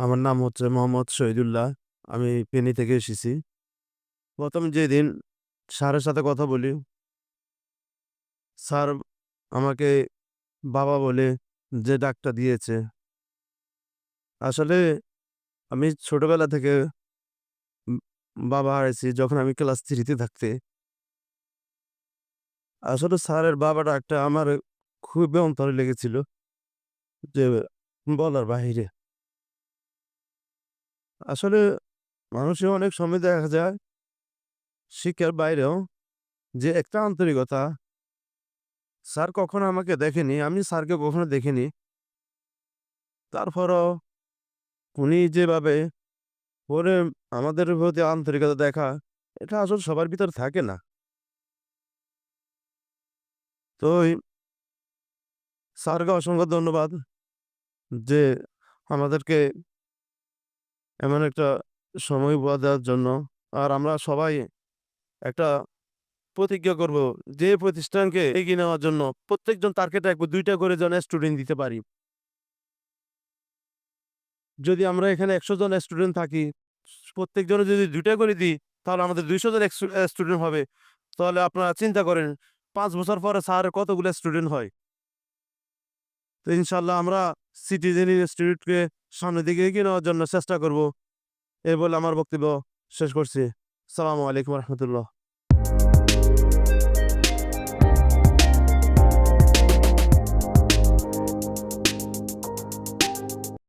আমার নাম হচ্ছে মোহাম্মদ শহীদুল্লাহ। আমি ফেনী থেকে এসেছি। ১ম যেদিন স্যারের সাথে কথা বলি, স্যার আমাকে বাবা বলে যে ডাকটা দিয়েছে আসলে আমি ছোটবেলা থেকে বাবা হারাইছি যখন আমি ক্লাস থ্রিতে থাকতে। আসলে স্যারের বাবা ডাকটা আমার খুবই অন্তরে লেগেছিল। যে বলার বাহিরে। আসলে মানুষের অনেক সময় দেখা যায় শিক্ষার বাইরেও যে একটা আন্তরিকতা স্যার কখনো আমাকে দেখেনি, আমি স্যারকে কখনো দেখিনি। তারপরও উনি যেভাবে পরে আমাদের প্রতি আন্তরিকতা দেখা, এটা আসলে সবার ভিতরে থাকে না। তো স্যারকে অসংখ্য ধন্যবাদ। যে আমাদেরকে এমন একটা সময় উপহার দেওয়ার জন্য। আর আমরা সবাই একটা প্রতিজ্ঞা করব যে প্রতিষ্ঠানকে এগিয়ে নেওয়ার জন্য প্রত্যেকজন টার্গেট রাখব ২ টা করে যেন স্টুডেন্ট দিতে পারি। যদি আমরা এখানে ১০০ জন স্টুডেন্ট থাকি, প্রত্যেকজনের যদি দুইটা করে দিই, তাহলে আমাদের ২০০ জন স্টুডেন্ট হবে। তাহলে আপনারা চিন্তা করেন পাঁচ বছর পরে স্যার কতগুলো স্টুডেন্ট হয়? তো ইনশাল্লাহ আমরা সিটিজেন ইনস্টিটিউটকে সামনের দিকে এগিয়ে নেওয়ার জন্য চেষ্টা করব। এই বলে আমার বক্তব্য শেষ করছি। সালামু আলাইকুম রহমতুল্লাহ।